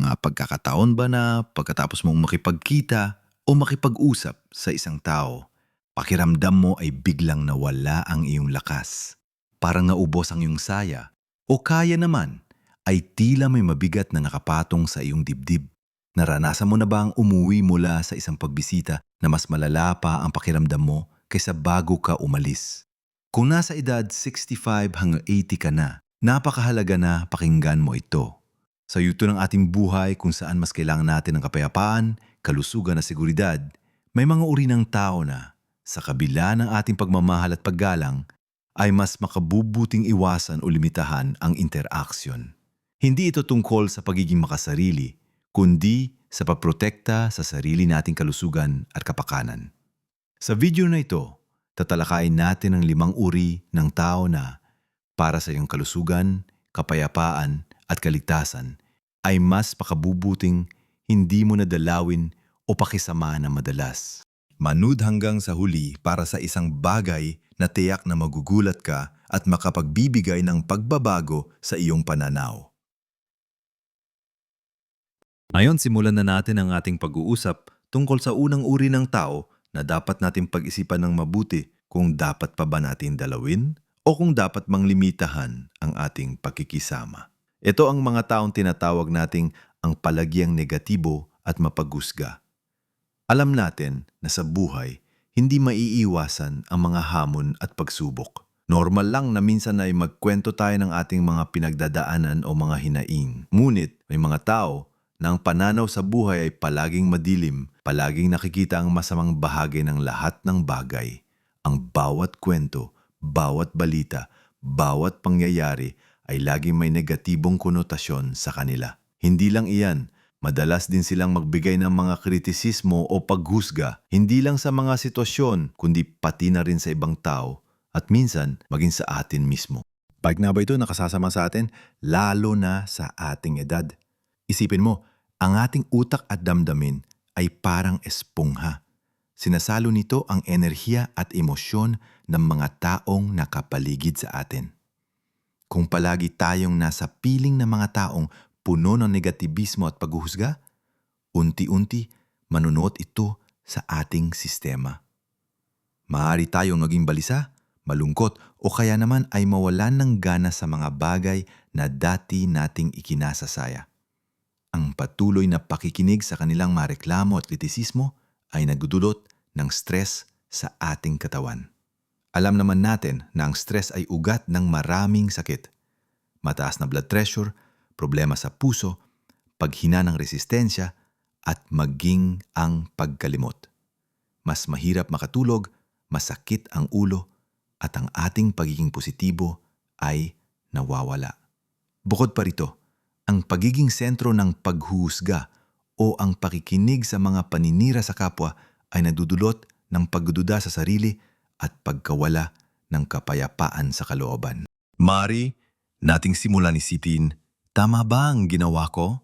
mga pagkakataon ba na pagkatapos mong makipagkita o makipag-usap sa isang tao, pakiramdam mo ay biglang nawala ang iyong lakas. Parang naubos ang iyong saya. O kaya naman ay tila may mabigat na nakapatong sa iyong dibdib. Naranasan mo na ba ang umuwi mula sa isang pagbisita na mas malala pa ang pakiramdam mo kaysa bago ka umalis? Kung nasa edad 65 hanggang 80 ka na, napakahalaga na pakinggan mo ito. Sa yuto ng ating buhay kung saan mas kailangan natin ng kapayapaan, kalusugan at seguridad, may mga uri ng tao na, sa kabila ng ating pagmamahal at paggalang, ay mas makabubuting iwasan o limitahan ang interaksyon. Hindi ito tungkol sa pagiging makasarili, kundi sa pagprotekta sa sarili nating kalusugan at kapakanan. Sa video na ito, tatalakayin natin ang limang uri ng tao na, para sa iyong kalusugan, kapayapaan at kaligtasan, ay mas pakabubuting hindi mo nadalawin o pakisama na madalas. Manood hanggang sa huli para sa isang bagay na tiyak na magugulat ka at makapagbibigay ng pagbabago sa iyong pananaw. Ngayon simulan na natin ang ating pag-uusap tungkol sa unang uri ng tao na dapat natin pag-isipan ng mabuti kung dapat pa ba natin dalawin o kung dapat mang limitahan ang ating pakikisama. Ito ang mga taong tinatawag nating ang palagyang negatibo at mapagusga. Alam natin na sa buhay, hindi maiiwasan ang mga hamon at pagsubok. Normal lang na minsan ay magkwento tayo ng ating mga pinagdadaanan o mga hinaing. Ngunit may mga tao na ang pananaw sa buhay ay palaging madilim, palaging nakikita ang masamang bahagi ng lahat ng bagay. Ang bawat kwento, bawat balita, bawat pangyayari ay laging may negatibong konotasyon sa kanila. Hindi lang iyan, madalas din silang magbigay ng mga kritisismo o paghusga, hindi lang sa mga sitwasyon, kundi pati na rin sa ibang tao at minsan maging sa atin mismo. Pag na ba ito nakasasama sa atin, lalo na sa ating edad? Isipin mo, ang ating utak at damdamin ay parang espongha. Sinasalo nito ang enerhiya at emosyon ng mga taong nakapaligid sa atin. Kung palagi tayong nasa piling ng mga taong puno ng negatibismo at paghuhusga, unti-unti manunuot ito sa ating sistema. Maaari tayong maging balisa, malungkot o kaya naman ay mawalan ng gana sa mga bagay na dati nating ikinasasaya. Ang patuloy na pakikinig sa kanilang mareklamo at kritisismo ay nagdudulot ng stress sa ating katawan. Alam naman natin na ang stress ay ugat ng maraming sakit. Mataas na blood pressure, problema sa puso, paghina ng resistensya, at maging ang pagkalimot. Mas mahirap makatulog, masakit ang ulo, at ang ating pagiging positibo ay nawawala. Bukod pa rito, ang pagiging sentro ng paghuhusga o ang pakikinig sa mga paninira sa kapwa ay nadudulot ng pagdududa sa sarili at pagkawala ng kapayapaan sa kalooban. Mari, nating simulan isitin, tama ba ang ginawa ko?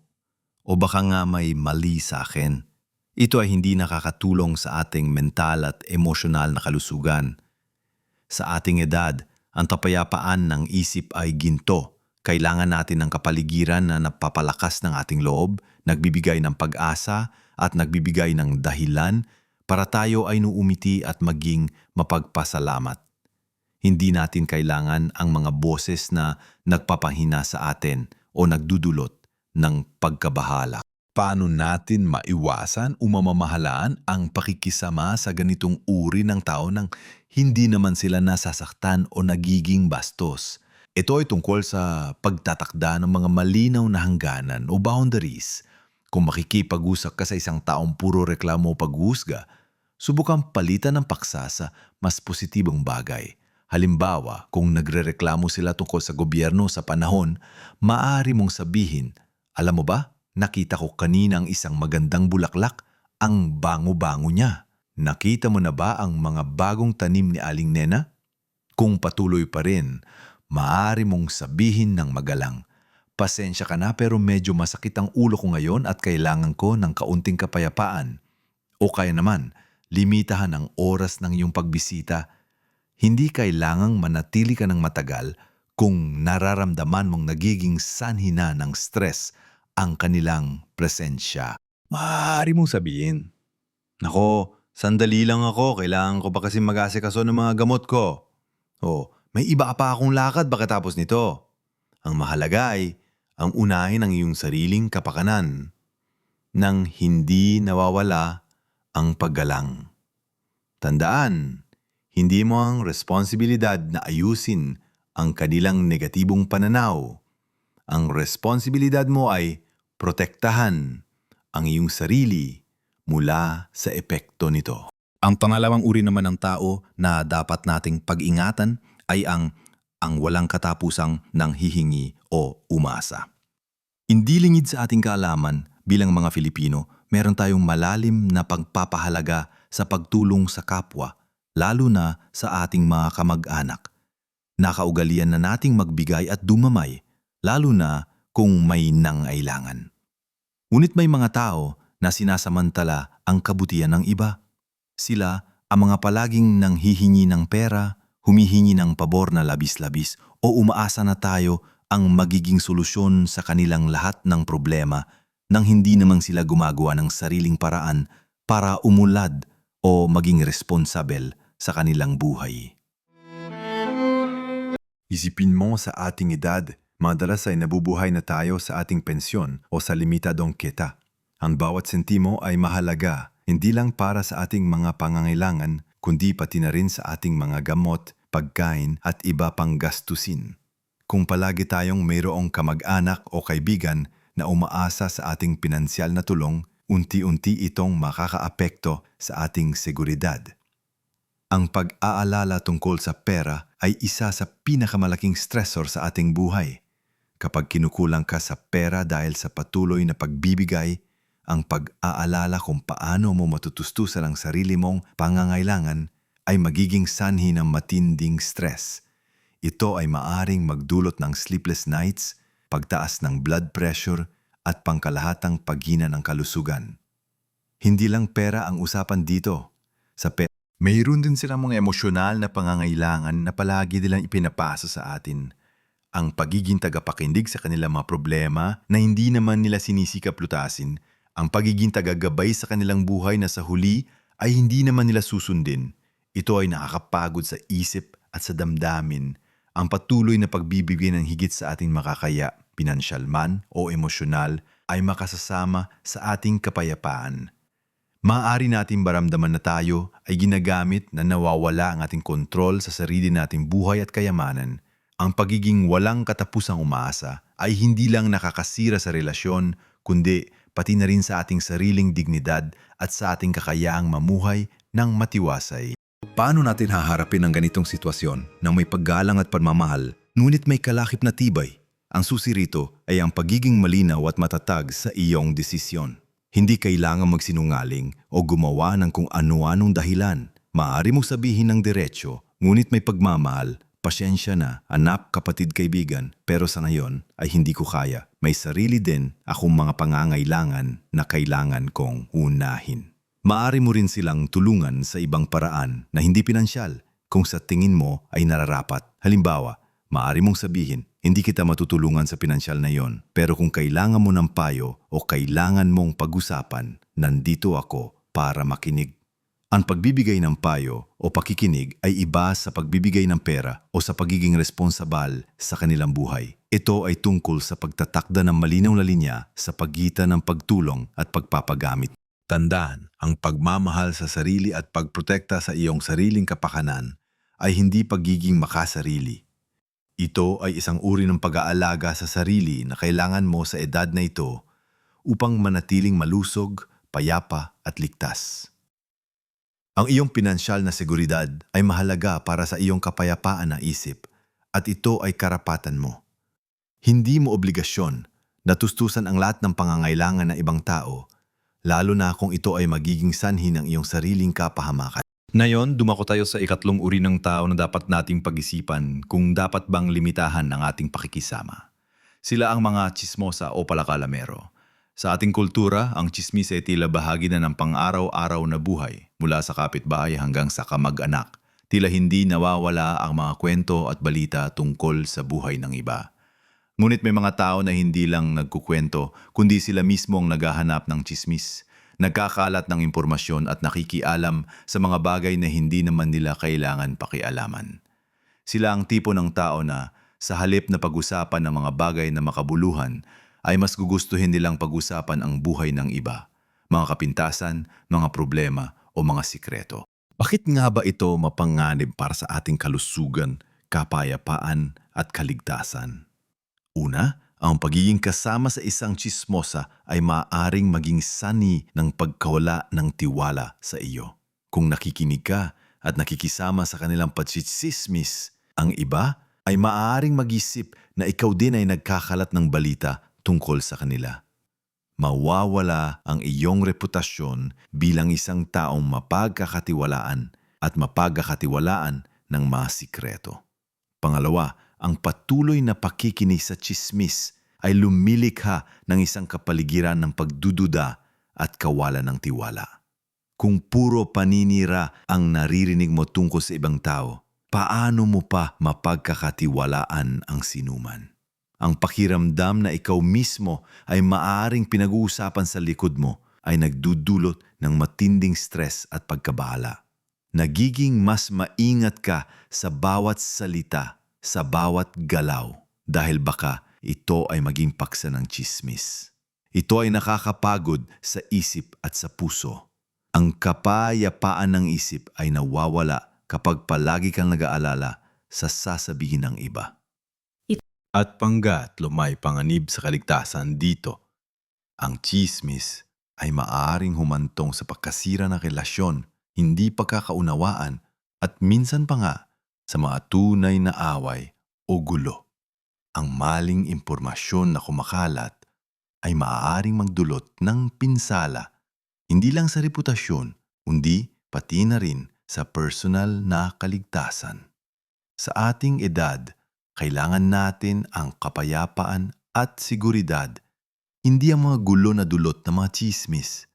O baka nga may mali sa akin? Ito ay hindi nakakatulong sa ating mental at emosyonal na kalusugan. Sa ating edad, ang kapayapaan ng isip ay ginto kailangan natin ng kapaligiran na napapalakas ng ating loob, nagbibigay ng pag-asa at nagbibigay ng dahilan para tayo ay nuumiti at maging mapagpasalamat. Hindi natin kailangan ang mga boses na nagpapahina sa atin o nagdudulot ng pagkabahala. Paano natin maiwasan o mamamahalaan ang pakikisama sa ganitong uri ng tao nang hindi naman sila nasasaktan o nagiging bastos? Ito ay tungkol sa pagtatakda ng mga malinaw na hangganan o boundaries. Kung makikipag-usap ka sa isang taong puro reklamo o paghuhusga, subukang palitan ng paksa sa mas positibong bagay. Halimbawa, kung nagrereklamo sila tungkol sa gobyerno sa panahon, maaari mong sabihin, alam mo ba, nakita ko kanina ang isang magandang bulaklak, ang bango-bango niya. Nakita mo na ba ang mga bagong tanim ni Aling Nena? Kung patuloy pa rin, maaari mong sabihin ng magalang, Pasensya ka na pero medyo masakit ang ulo ko ngayon at kailangan ko ng kaunting kapayapaan. O kaya naman, limitahan ang oras ng iyong pagbisita. Hindi kailangang manatili ka ng matagal kung nararamdaman mong nagiging sanhi na ng stress ang kanilang presensya. Maaari mong sabihin, Nako, sandali lang ako. Kailangan ko pa kasi mag-asikaso ng mga gamot ko. O, may iba pa akong lakad pagkatapos nito. Ang mahalaga ay ang unahin ang iyong sariling kapakanan nang hindi nawawala ang paggalang. Tandaan, hindi mo ang responsibilidad na ayusin ang kanilang negatibong pananaw. Ang responsibilidad mo ay protektahan ang iyong sarili mula sa epekto nito. Ang pangalawang uri naman ng tao na dapat nating pag-ingatan ay ang ang walang katapusang nang hihingi o umasa. Hindi lingid sa ating kaalaman bilang mga Filipino, meron tayong malalim na pagpapahalaga sa pagtulong sa kapwa, lalo na sa ating mga kamag-anak. Nakaugalian na nating magbigay at dumamay, lalo na kung may nangailangan. Ngunit may mga tao na sinasamantala ang kabutihan ng iba. Sila ang mga palaging nanghihingi ng pera, humihingi ng pabor na labis-labis o umaasa na tayo ang magiging solusyon sa kanilang lahat ng problema nang hindi namang sila gumagawa ng sariling paraan para umulad o maging responsabel sa kanilang buhay. Isipin mo sa ating edad, madalas ay nabubuhay na tayo sa ating pensyon o sa limitadong kita. Ang bawat sentimo ay mahalaga, hindi lang para sa ating mga pangangailangan, kundi pati na rin sa ating mga gamot, pagkain at iba pang gastusin. Kung palagi tayong mayroong kamag-anak o kaibigan na umaasa sa ating pinansyal na tulong, unti-unti itong makakaapekto sa ating seguridad. Ang pag-aalala tungkol sa pera ay isa sa pinakamalaking stressor sa ating buhay. Kapag kinukulang ka sa pera dahil sa patuloy na pagbibigay, ang pag-aalala kung paano mo matutustusan ang sarili mong pangangailangan ay magiging sanhi ng matinding stress. Ito ay maaring magdulot ng sleepless nights, pagtaas ng blood pressure at pangkalahatang paghina ng kalusugan. Hindi lang pera ang usapan dito. Sa pera, mayroon din silang mga emosyonal na pangangailangan na palagi nilang ipinapasa sa atin. Ang pagiging tagapakindig sa kanilang mga problema na hindi naman nila sinisikap lutasin, ang pagiging tagagabay sa kanilang buhay na sa huli ay hindi naman nila susundin. Ito ay nakakapagod sa isip at sa damdamin. Ang patuloy na pagbibigay ng higit sa ating makakaya, pinansyal man o emosyonal, ay makasasama sa ating kapayapaan. Maaari nating maramdaman na tayo ay ginagamit na nawawala ang ating kontrol sa sarili nating buhay at kayamanan. Ang pagiging walang katapusang umaasa ay hindi lang nakakasira sa relasyon, kundi pati na rin sa ating sariling dignidad at sa ating kakayaang mamuhay ng matiwasay. Paano natin haharapin ang ganitong sitwasyon na may paggalang at pagmamahal, ngunit may kalakip na tibay? Ang susi rito ay ang pagiging malinaw at matatag sa iyong desisyon. Hindi kailangan magsinungaling o gumawa ng kung ano-anong dahilan. Maaari mong sabihin ng diretsyo, ngunit may pagmamahal, pasyensya na, anak, kapatid, kaibigan, pero sa ngayon ay hindi ko kaya. May sarili din akong mga pangangailangan na kailangan kong unahin. Maari mo rin silang tulungan sa ibang paraan na hindi pinansyal kung sa tingin mo ay nararapat. Halimbawa, maari mong sabihin, hindi kita matutulungan sa pinansyal na yon. Pero kung kailangan mo ng payo o kailangan mong pag-usapan, nandito ako para makinig. Ang pagbibigay ng payo o pakikinig ay iba sa pagbibigay ng pera o sa pagiging responsabal sa kanilang buhay. Ito ay tungkol sa pagtatakda ng malinaw na linya sa pagitan ng pagtulong at pagpapagamit. Tandaan, ang pagmamahal sa sarili at pagprotekta sa iyong sariling kapakanan ay hindi pagiging makasarili. Ito ay isang uri ng pag-aalaga sa sarili na kailangan mo sa edad na ito upang manatiling malusog, payapa at ligtas. Ang iyong pinansyal na seguridad ay mahalaga para sa iyong kapayapaan na isip at ito ay karapatan mo. Hindi mo obligasyon na tustusan ang lahat ng pangangailangan ng ibang tao, lalo na kung ito ay magiging sanhi ng iyong sariling kapahamakan. Ngayon, dumako tayo sa ikatlong uri ng tao na dapat nating pag-isipan kung dapat bang limitahan ang ating pakikisama. Sila ang mga chismosa o palakalamero. Sa ating kultura, ang chismis ay tila bahagi na ng pang-araw-araw na buhay, mula sa kapitbahay hanggang sa kamag-anak. Tila hindi nawawala ang mga kwento at balita tungkol sa buhay ng iba. Ngunit may mga tao na hindi lang nagkukwento, kundi sila mismo ang naghahanap ng chismis, nagkakalat ng impormasyon at nakikialam sa mga bagay na hindi naman nila kailangan pakialaman. Sila ang tipo ng tao na sa halip na pag-usapan ng mga bagay na makabuluhan, ay mas gugustuhin nilang pag-usapan ang buhay ng iba, mga kapintasan, mga problema o mga sikreto. Bakit nga ba ito mapanganib para sa ating kalusugan, kapayapaan at kaligtasan? Una, ang pagiging kasama sa isang chismosa ay maaaring maging sani ng pagkawala ng tiwala sa iyo. Kung nakikinig ka at nakikisama sa kanilang patsitsismis, ang iba ay maaaring mag-isip na ikaw din ay nagkakalat ng balita tungkol sa kanila. Mawawala ang iyong reputasyon bilang isang taong mapagkakatiwalaan at mapagkakatiwalaan ng mga sikreto. Pangalawa, ang patuloy na pakikinig sa chismis ay lumilikha ng isang kapaligiran ng pagdududa at kawalan ng tiwala. Kung puro paninira ang naririnig mo tungkol sa ibang tao, paano mo pa mapagkakatiwalaan ang sinuman? Ang pakiramdam na ikaw mismo ay maaring pinag-uusapan sa likod mo ay nagdudulot ng matinding stress at pagkabahala. Nagiging mas maingat ka sa bawat salita, sa bawat galaw, dahil baka ito ay maging paksa ng chismis. Ito ay nakakapagod sa isip at sa puso. Ang kapayapaan ng isip ay nawawala kapag palagi kang nag-aalala sa sasabihin ng iba. At panggat lumay panganib sa kaligtasan dito, ang chismis ay maaring humantong sa pagkasira ng relasyon, hindi pagkakaunawaan, at minsan pa nga sa mga tunay na away o gulo. Ang maling impormasyon na kumakalat ay maaaring magdulot ng pinsala, hindi lang sa reputasyon, kundi pati na rin sa personal na kaligtasan. Sa ating edad, kailangan natin ang kapayapaan at seguridad, hindi ang mga gulo na dulot ng mga chismis.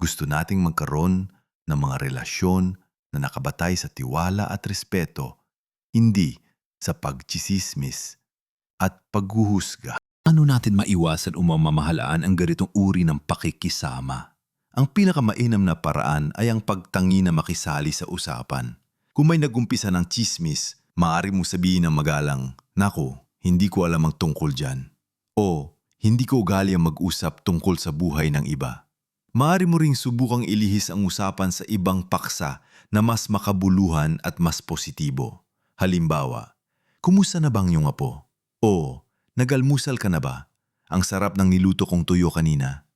Gusto nating magkaroon ng mga relasyon na nakabatay sa tiwala at respeto, hindi sa pagchisismis at paghuhusga. Ano natin maiwasan o ang ganitong uri ng pakikisama? Ang pinakamainam na paraan ay ang pagtangi na makisali sa usapan. Kung may nagumpisa ng chismis, maaari mong sabihin ng magalang, Nako, hindi ko alam ang tungkol dyan. O, hindi ko ugali ang mag-usap tungkol sa buhay ng iba. Maaari mo ring subukang ilihis ang usapan sa ibang paksa na mas makabuluhan at mas positibo. Halimbawa, kumusta na bang iyong apo? O, nagalmusal ka na ba? Ang sarap ng niluto kong tuyo kanina.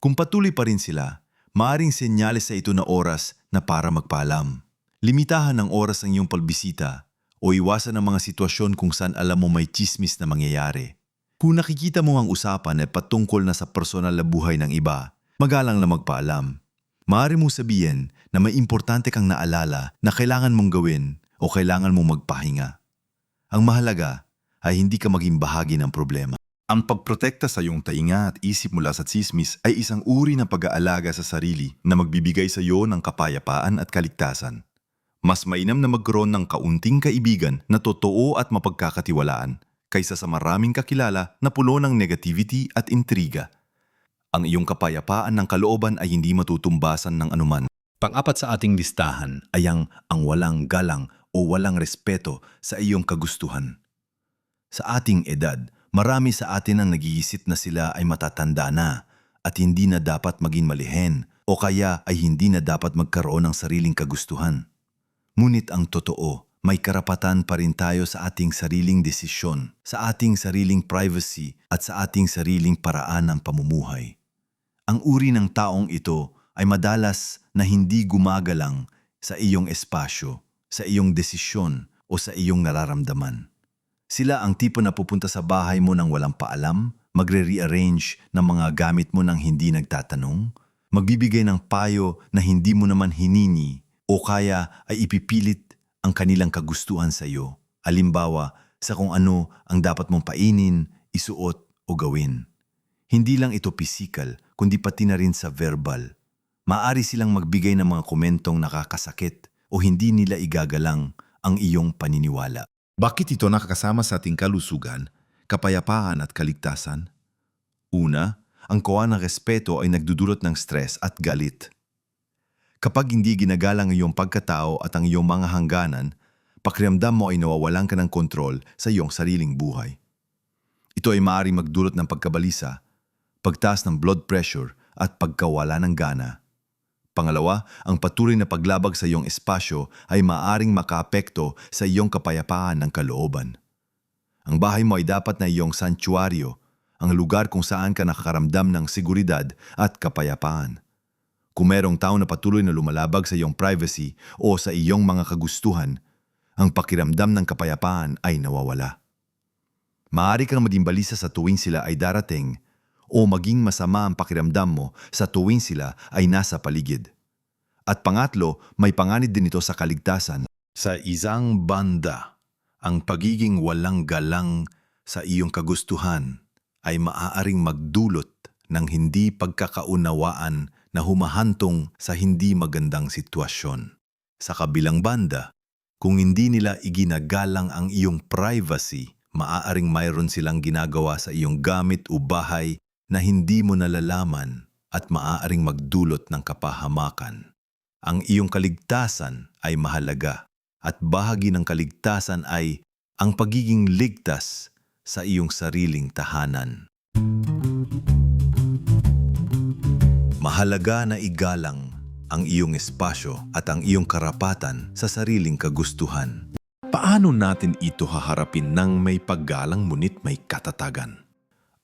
Kung patuloy pa rin sila, maaring senyales sa ito na oras na para magpaalam. Limitahan ng oras ang iyong palbisita o iwasan ang mga sitwasyon kung saan alam mo may chismis na mangyayari. Kung nakikita mo ang usapan ay patungkol na sa personal na buhay ng iba, magalang na magpaalam. Maaari mong sabihin na may importante kang naalala na kailangan mong gawin o kailangan mong magpahinga. Ang mahalaga ay hindi ka maging bahagi ng problema. Ang pagprotekta sa iyong tainga at isip mula sa tsismis ay isang uri ng pag-aalaga sa sarili na magbibigay sa iyo ng kapayapaan at kaligtasan. Mas mainam na magkaroon ng kaunting kaibigan na totoo at mapagkakatiwalaan kaysa sa maraming kakilala na puno ng negativity at intriga. Ang iyong kapayapaan ng kalooban ay hindi matutumbasan ng anuman. Pang-apat sa ating listahan ay ang, ang walang galang o walang respeto sa iyong kagustuhan. Sa ating edad, marami sa atin ang nagiisip na sila ay matatanda na at hindi na dapat maging malihen o kaya ay hindi na dapat magkaroon ng sariling kagustuhan. Ngunit ang totoo, may karapatan pa rin tayo sa ating sariling desisyon, sa ating sariling privacy at sa ating sariling paraan ng pamumuhay. Ang uri ng taong ito ay madalas na hindi gumagalang sa iyong espasyo, sa iyong desisyon o sa iyong nararamdaman. Sila ang tipo na pupunta sa bahay mo nang walang paalam, magre-rearrange ng mga gamit mo nang hindi nagtatanong, magbibigay ng payo na hindi mo naman hinini o kaya ay ipipilit ang kanilang kagustuhan sa iyo. Alimbawa, sa kung ano ang dapat mong painin, isuot o gawin. Hindi lang ito physical, kundi pati na rin sa verbal. Maari silang magbigay ng mga komentong nakakasakit o hindi nila igagalang ang iyong paniniwala. Bakit ito nakakasama sa ating kalusugan? kapayapaan at kaligtasan? Una, ang kuha ng respeto ay nagdudulot ng stress at galit. Kapag hindi ginagalang ang iyong pagkatao at ang iyong mga hangganan, pakiramdam mo ay nawawalan ka ng kontrol sa iyong sariling buhay. Ito ay maaaring magdulot ng pagkabalisa, pagtaas ng blood pressure at pagkawala ng gana. Pangalawa, ang patuloy na paglabag sa iyong espasyo ay maaaring makaapekto sa iyong kapayapaan ng kalooban. Ang bahay mo ay dapat na iyong santuaryo, ang lugar kung saan ka nakakaramdam ng seguridad at kapayapaan. Kung merong tao na patuloy na lumalabag sa iyong privacy o sa iyong mga kagustuhan, ang pakiramdam ng kapayapaan ay nawawala. Maaari kang maging balisa sa tuwing sila ay darating o maging masama ang pakiramdam mo sa tuwing sila ay nasa paligid. At pangatlo, may panganib din ito sa kaligtasan. Sa isang banda, ang pagiging walang galang sa iyong kagustuhan ay maaaring magdulot ng hindi pagkakaunawaan na humahantong sa hindi magandang sitwasyon. Sa kabilang banda, kung hindi nila iginagalang ang iyong privacy, maaaring mayroon silang ginagawa sa iyong gamit o bahay na hindi mo nalalaman at maaaring magdulot ng kapahamakan. Ang iyong kaligtasan ay mahalaga at bahagi ng kaligtasan ay ang pagiging ligtas sa iyong sariling tahanan. Mahalaga na igalang ang iyong espasyo at ang iyong karapatan sa sariling kagustuhan. Paano natin ito haharapin ng may paggalang ngunit may katatagan?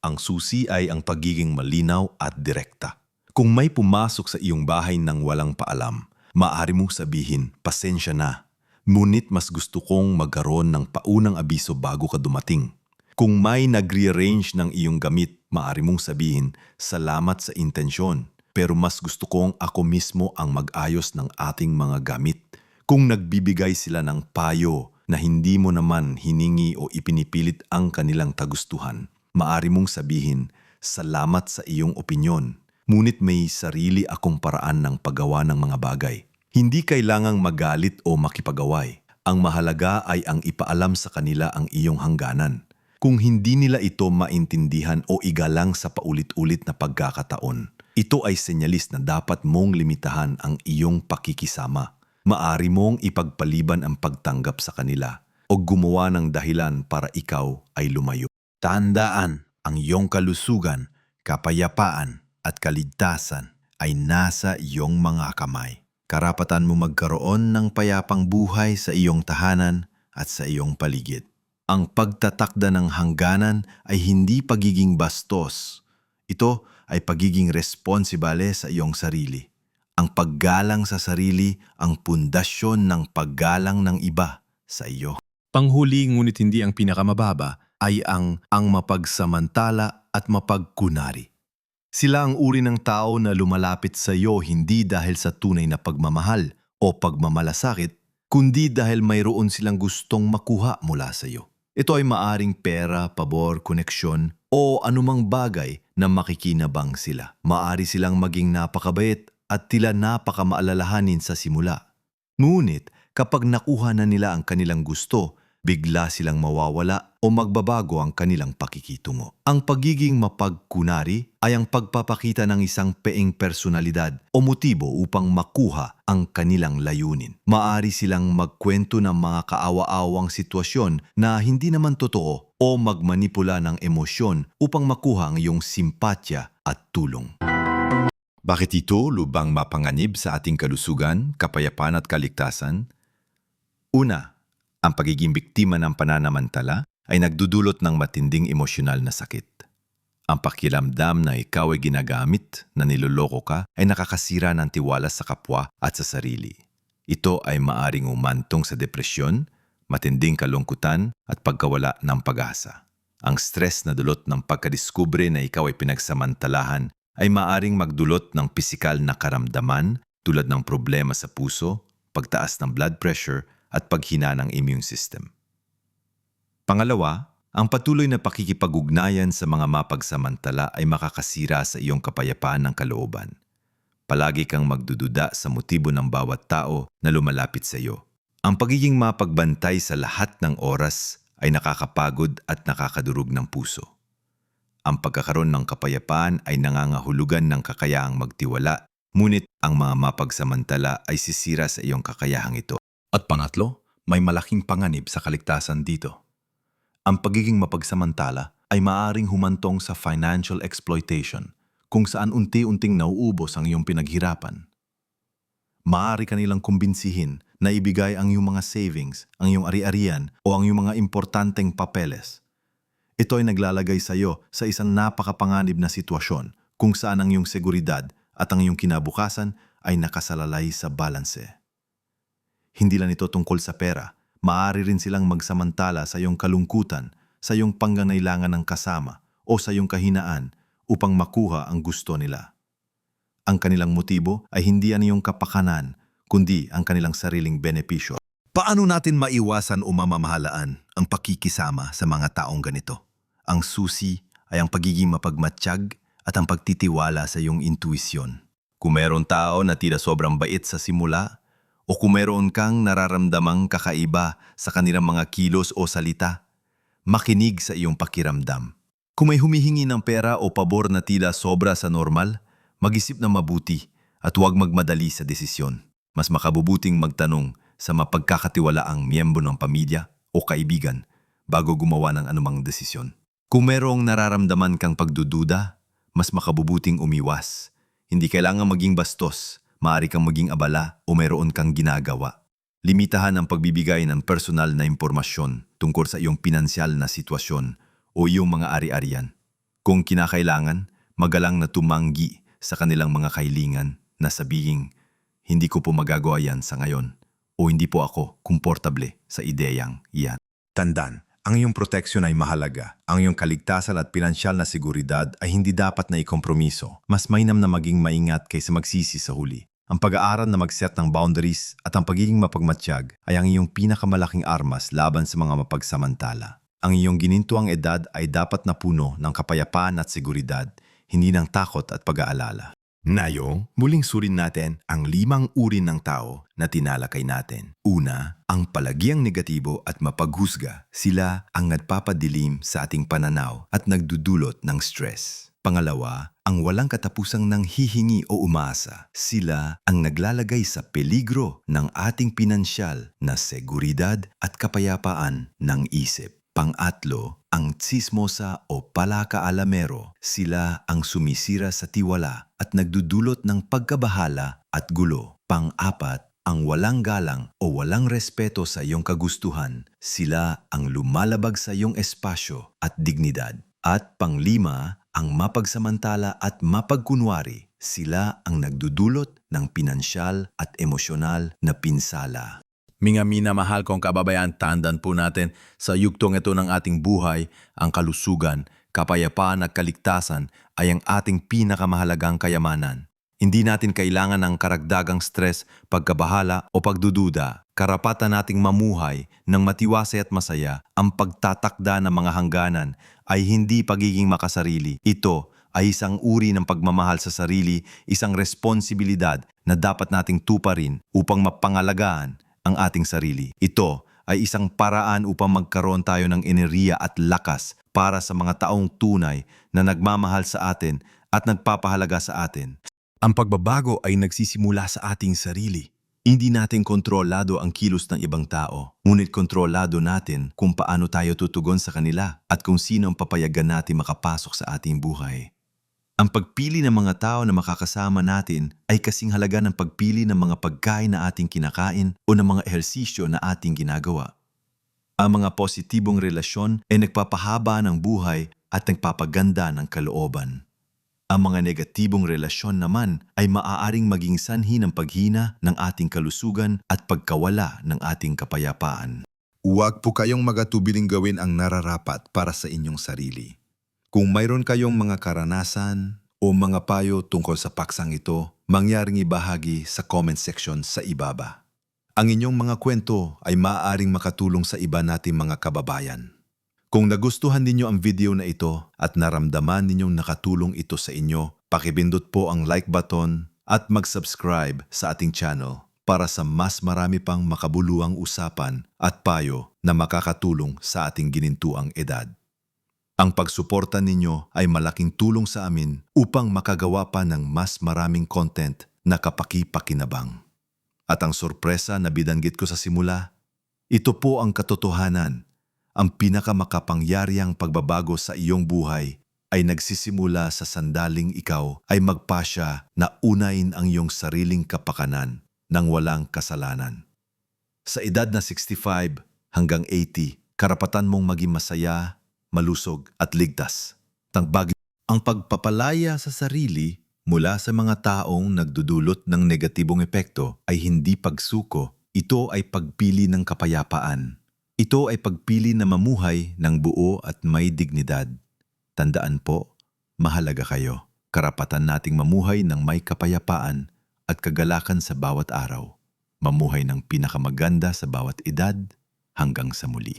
Ang susi ay ang pagiging malinaw at direkta. Kung may pumasok sa iyong bahay ng walang paalam, maaari mong sabihin, pasensya na. Ngunit mas gusto kong magkaroon ng paunang abiso bago ka dumating. Kung may nag-rearrange ng iyong gamit, maaari mong sabihin, salamat sa intensyon. Pero mas gusto kong ako mismo ang mag-ayos ng ating mga gamit. Kung nagbibigay sila ng payo na hindi mo naman hiningi o ipinipilit ang kanilang tagustuhan, maari mong sabihin, salamat sa iyong opinyon. Ngunit may sarili akong paraan ng paggawa ng mga bagay. Hindi kailangang magalit o makipagaway. Ang mahalaga ay ang ipaalam sa kanila ang iyong hangganan. Kung hindi nila ito maintindihan o igalang sa paulit-ulit na pagkakataon, ito ay senyalis na dapat mong limitahan ang iyong pakikisama. Maari mong ipagpaliban ang pagtanggap sa kanila o gumawa ng dahilan para ikaw ay lumayo. Tandaan, ang iyong kalusugan, kapayapaan at kaligtasan ay nasa iyong mga kamay. Karapatan mo magkaroon ng payapang buhay sa iyong tahanan at sa iyong paligid. Ang pagtatakda ng hangganan ay hindi pagiging bastos. Ito ay pagiging responsibale sa iyong sarili. Ang paggalang sa sarili ang pundasyon ng paggalang ng iba sa iyo. Panghuli ngunit hindi ang pinakamababa ay ang ang mapagsamantala at mapagkunari. Sila ang uri ng tao na lumalapit sa iyo hindi dahil sa tunay na pagmamahal o pagmamalasakit, kundi dahil mayroon silang gustong makuha mula sa iyo. Ito ay maaring pera, pabor, koneksyon o anumang bagay na makikinabang sila. Maari silang maging napakabait at tila napakamaalalahanin sa simula. Ngunit kapag nakuha na nila ang kanilang gusto, bigla silang mawawala o magbabago ang kanilang pakikitungo. Ang pagiging mapagkunari ay ang pagpapakita ng isang peeng personalidad o motibo upang makuha ang kanilang layunin. Maari silang magkwento ng mga kaawa-awang sitwasyon na hindi naman totoo o magmanipula ng emosyon upang makuha ang iyong simpatya at tulong. Bakit ito lubang mapanganib sa ating kalusugan, kapayapaan at kaligtasan? Una, ang pagiging biktima ng pananamantala ay nagdudulot ng matinding emosyonal na sakit. Ang pakiramdam na ikaw ay ginagamit, na niloloko ka, ay nakakasira ng tiwala sa kapwa at sa sarili. Ito ay maaring umantong sa depresyon, matinding kalungkutan at pagkawala ng pag-asa. Ang stress na dulot ng pagkadiskubre na ikaw ay pinagsamantalahan ay maaring magdulot ng pisikal na karamdaman tulad ng problema sa puso, pagtaas ng blood pressure at paghina ng immune system. Pangalawa, ang patuloy na pakikipag-ugnayan sa mga mapagsamantala ay makakasira sa iyong kapayapaan ng kalooban. Palagi kang magdududa sa motibo ng bawat tao na lumalapit sa iyo. Ang pagiging mapagbantay sa lahat ng oras ay nakakapagod at nakakadurog ng puso. Ang pagkakaroon ng kapayapaan ay nangangahulugan ng kakayahang magtiwala, ngunit ang mga mapagsamantala ay sisira sa iyong kakayahang ito. At pangatlo, may malaking panganib sa kaligtasan dito. Ang pagiging mapagsamantala ay maaring humantong sa financial exploitation kung saan unti-unting nauubos ang iyong pinaghirapan. Maaari kanilang kumbinsihin na ibigay ang iyong mga savings, ang iyong ari-arian o ang iyong mga importanteng papeles. Ito ay naglalagay sa iyo sa isang napakapanganib na sitwasyon kung saan ang iyong seguridad at ang iyong kinabukasan ay nakasalalay sa balanse. Hindi lang ito tungkol sa pera, maaari rin silang magsamantala sa iyong kalungkutan, sa iyong panggangailangan ng kasama o sa iyong kahinaan upang makuha ang gusto nila. Ang kanilang motibo ay hindi ang iyong kapakanan, kundi ang kanilang sariling benepisyo. Paano natin maiwasan o mamamahalaan ang pakikisama sa mga taong ganito? Ang susi ay ang pagiging mapagmatsyag at ang pagtitiwala sa iyong intuisyon. Kung meron tao na tila sobrang bait sa simula, o kung meron kang nararamdamang kakaiba sa kanilang mga kilos o salita, makinig sa iyong pakiramdam. Kung may humihingi ng pera o pabor na tila sobra sa normal, mag-isip na mabuti at huwag magmadali sa desisyon. Mas makabubuting magtanong sa mapagkakatiwalaang miyembro ng pamilya o kaibigan bago gumawa ng anumang desisyon. Kung merong nararamdaman kang pagdududa, mas makabubuting umiwas. Hindi kailangan maging bastos, maaari kang maging abala o mayroon kang ginagawa. Limitahan ang pagbibigay ng personal na impormasyon tungkol sa iyong pinansyal na sitwasyon o iyong mga ari-arian. Kung kinakailangan, magalang na tumanggi sa kanilang mga kahilingan na sabihing, hindi ko po magagawa yan sa ngayon o hindi po ako komportable sa ideyang iyan. Tandaan, ang iyong proteksyon ay mahalaga. Ang iyong kaligtasan at pinansyal na seguridad ay hindi dapat na ikompromiso. Mas mainam na maging maingat kaysa magsisi sa huli. Ang pag-aaral na mag-set ng boundaries at ang pagiging mapagmatsyag ay ang iyong pinakamalaking armas laban sa mga mapagsamantala. Ang iyong ginintuang edad ay dapat na puno ng kapayapaan at seguridad, hindi ng takot at pag-aalala. Nayo, muling surin natin ang limang uri ng tao na tinalakay natin. Una, ang palagiang negatibo at mapaghusga. Sila ang nagpapadilim sa ating pananaw at nagdudulot ng stress. Pangalawa, ang walang katapusang nang hihingi o umasa. Sila ang naglalagay sa peligro ng ating pinansyal na seguridad at kapayapaan ng isip. Pangatlo, ang tsismosa o palakaalamero. Sila ang sumisira sa tiwala at nagdudulot ng pagkabahala at gulo. Pang-apat, ang walang galang o walang respeto sa iyong kagustuhan. Sila ang lumalabag sa iyong espasyo at dignidad. At panglima, ang mapagsamantala at mapagkunwari. Sila ang nagdudulot ng pinansyal at emosyonal na pinsala. Mga minamahal kong kababayan, tandaan po natin sa yugtong ito ng ating buhay, ang kalusugan, kapayapaan at kaligtasan ay ang ating pinakamahalagang kayamanan. Hindi natin kailangan ng karagdagang stress, pagkabahala o pagdududa. Karapatan nating mamuhay ng matiwasay at masaya. Ang pagtatakda ng mga hangganan ay hindi pagiging makasarili. Ito ay isang uri ng pagmamahal sa sarili, isang responsibilidad na dapat nating tuparin upang mapangalagaan ang ating sarili. Ito ay isang paraan upang magkaroon tayo ng enerhiya at lakas para sa mga taong tunay na nagmamahal sa atin at nagpapahalaga sa atin. Ang pagbabago ay nagsisimula sa ating sarili. Hindi natin kontrolado ang kilos ng ibang tao, ngunit kontrolado natin kung paano tayo tutugon sa kanila at kung sino ang papayagan natin makapasok sa ating buhay. Ang pagpili ng mga tao na makakasama natin ay kasing halaga ng pagpili ng mga pagkain na ating kinakain o ng mga ehersisyo na ating ginagawa. Ang mga positibong relasyon ay nagpapahaba ng buhay at nagpapaganda ng kalooban. Ang mga negatibong relasyon naman ay maaaring maging sanhi ng paghina ng ating kalusugan at pagkawala ng ating kapayapaan. Huwag po kayong magatubiling gawin ang nararapat para sa inyong sarili. Kung mayroon kayong mga karanasan o mga payo tungkol sa paksang ito, mangyaring ibahagi sa comment section sa ibaba. Ang inyong mga kwento ay maaaring makatulong sa iba nating mga kababayan. Kung nagustuhan ninyo ang video na ito at naramdaman ninyong nakatulong ito sa inyo, pakibindot po ang like button at mag-subscribe sa ating channel para sa mas marami pang makabuluang usapan at payo na makakatulong sa ating ginintuang edad. Ang pagsuporta ninyo ay malaking tulong sa amin upang makagawa pa ng mas maraming content na kapaki-pakinabang. At ang sorpresa na bidanggit ko sa simula, ito po ang katotohanan. Ang pinakamakapangyariang pagbabago sa iyong buhay ay nagsisimula sa sandaling ikaw ay magpasya na unain ang iyong sariling kapakanan ng walang kasalanan. Sa edad na 65 hanggang 80, karapatan mong maging masaya, malusog at ligtas. Tangbag ang pagpapalaya sa sarili mula sa mga taong nagdudulot ng negatibong epekto ay hindi pagsuko. Ito ay pagpili ng kapayapaan. Ito ay pagpili na mamuhay ng buo at may dignidad. Tandaan po, mahalaga kayo. Karapatan nating mamuhay ng may kapayapaan at kagalakan sa bawat araw. Mamuhay ng pinakamaganda sa bawat edad hanggang sa muli.